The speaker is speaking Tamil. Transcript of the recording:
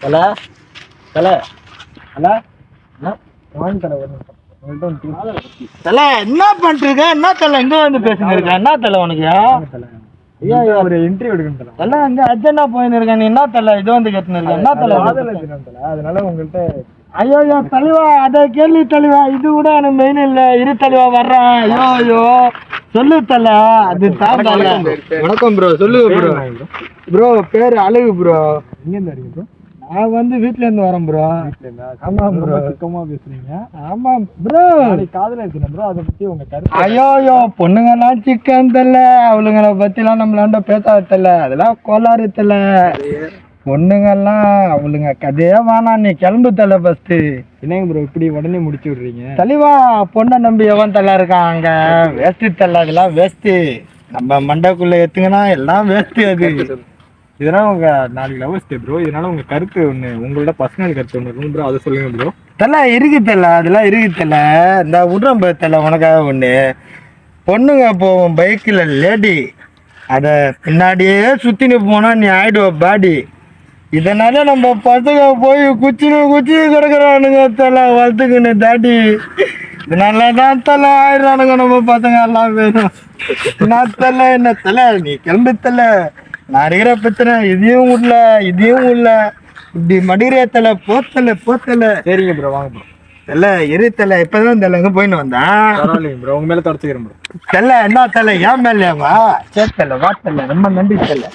தல தல. தல. வாங்கி தல என்ன பண்ணிட்டு இருக்க என்ன தல? இங்க வந்து பேசிட்டு இருக்க? என்ன தல உனக்கு? ஐயா ஒரு இன்டர்வியூ எடுக்கணும் தல. தல அங்க அர்ஜென்டா போயின்னு இருக்க. நீ என்ன தல? இது வந்து கேட்டுன்னு இருக்க. என்ன தல? அதனால உங்கள்ட்ட ஐயோ ஐயோ தலைவா அத கேள்வி தலைவா இது கூட எனக்கு மெயின் இல்ல. இரு தலைவா வர்றேன். ஐயோ ஐயோ. சொல்லு தல. அது வணக்கம். ப்ரோ சொல்லுங்க ப்ரோ ப்ரோ பேரு அழகு ப்ரோ எங்க இருந்து ப்ரோ நான் வந்து வீட்ல இருந்து வரேன் ப்ரோ ஆமா bro. சுத்தமா பேசுறீங்க. ஆமா ப்ரோ காதல தினம் ப்ரோ அதை பத்தி உங்க கருத்து ஐயோ பொண்ணுங்கெல்லாம் சிக்கன் தல அவளுங்களை பத்திலாம் நம்மளாண்ட பேசாத தல அதெல்லாம் கோளாறு தல பொண்ணுங்கெல்லாம் அவளுங்க கதையே வேணாம். நீ கிளம்பு தல ஃபர்ஸ்ட் என்னங்க ப்ரோ இப்படி உடனே முடிச்சு விடுறீங்க? தெளிவா பொண்ணை நம்பி எவன் தலை இருக்கான் அங்க வேஸ்ட் தலை அதெல்லாம் வேஸ்ட் நம்ம மண்டைக்குள்ள எத்துங்கன்னா எல்லாம் வேஸ்ட் அது. இதனால உங்க நாளைக்கு லவ் ஸ்டே ப்ரோ இதனால உங்க கருத்து ஒண்ணு உங்களோட பர்சனல் கருத்து ஒண்ணு இருக்கும் ப்ரோ அதை சொல்லுங்க ப்ரோ தலை இருக்கு தெல்ல அதெல்லாம் இருக்கு தெல்ல இந்த விட்றேன் தெல்ல உனக்காக ஒண்ணு. பொண்ணுங்க போவோம் பைக்கில் லேடி அதை பின்னாடியே சுற்றின்னு போனால் நீ ஆயிடுவ பாடி இதனால நம்ம பசங்க போய் குச்சினு குச்சி கிடக்குறானுங்க தலை. வளர்த்துக்குன்னு தாடி இதனால தான் தலை ஆயிடுறானுங்க நம்ம பசங்க எல்லாம் வேணும். நான் தலை என்ன தலை? நீ கிளம்பு தலை. நான் இருக்கிற பிரச்சனை இதையும் உள்ள இதையும் உள்ள. இப்படி மடிகிற தலை போத்தலை போத்தலை. சரிங்க ப்ரோ வாங்க ப்ரோ தலை எரி தலை இப்பதான் தலை எங்க போயின்னு வந்தேன் பரவாயில்லைங்க ப்ரோ உங்க மேல தொடச்சுக்கிறேன் ப்ரோ தலை என்ன தலை? ஏன் மேலேவா சரி தலை வா தலை ரொம்ப நன்றி தலை